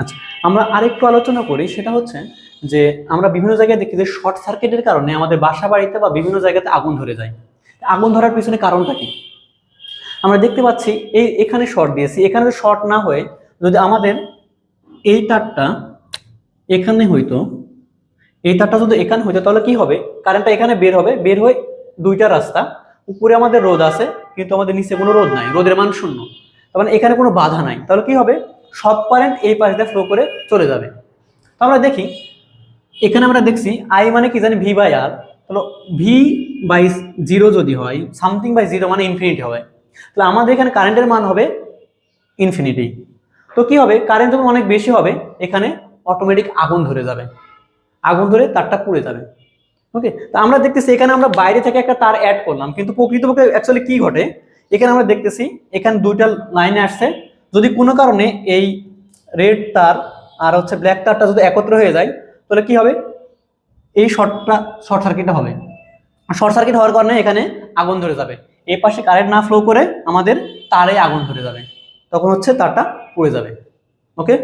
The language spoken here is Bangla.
আচ্ছা আমরা আরেকটু আলোচনা করি, সেটা হচ্ছে যে আমরা বিভিন্ন জায়গায় দেখি যে শর্ট সার্কিটের কারণে আমাদের বাসা বাড়িতে বা বিভিন্ন জায়গাতে আগুন ধরে যায়। আগুন ধরার পিছনে কারণটা কি? আমরা দেখতে পাচ্ছি, এই এখানে শর্ট দিয়েছি, এখানে শর্ট না হয়ে যদি আমাদের এই তারটা এখানে হইতো, এই তারটা যদি এখানে হইতো, তাহলে কি হবে? কারেন্টটা এখানে বের হবে, বের হয়ে দুইটা রাস্তা, উপরে আমাদের রোদ আছে, কিন্তু আমাদের নিচে কোনো রোদ নাই, রোদের মান শূন্য। তার মানে এখানে কোনো বাধা নাই। তাহলে কি হবে? সব কারেন্ট এই পাশ দিয়ে ফ্লো করে চলে যাবে। তো আমরা দেখি, এখানে আমরা দেখছি আই মানে কি জানি ভি বাই আর তাহলে ভি বাই জিরো যদি হয় সামথিং বাই জিরো মানে ইনফিনিটি হবে। তাহলে আমাদের এখানে কারেন্টের মান হবে ইনফিনিটি তো কি হবে? কারেন্ট যখন অনেক বেশি হবে, এখানে অটোমেটিক আগুন ধরে যাবে। আগুন ধরে তারটা পুড়ে যাবে। ওকে তো আমরা দেখতেছি এখানে আমরা বাইরে থেকে একটা তার অ্যাড করলাম, কিন্তু প্রকৃতপক্ষে অ্যাকচুয়ালি কি ঘটে? এখানে আমরা দেখতেছি, এখানে দুইটা লাইনে আসছে যদি কোনো কারণে এই রেড তার আর হচ্ছে ব্ল্যাক তারটা যদি একত্র হয়ে যায়, তাহলে কি হবে? এই শর্টটা শর্ট সার্কিটটা হবে। শর্ট সার্কিট হওয়ার কারণে এখানে আগুন ধরে যাবে। এই পাশে কারেন্ট না ফ্লো করে আমাদের তারে আগুন ধরে যাবে। তখন হচ্ছে তারটা পড়ে যাবে। ওকে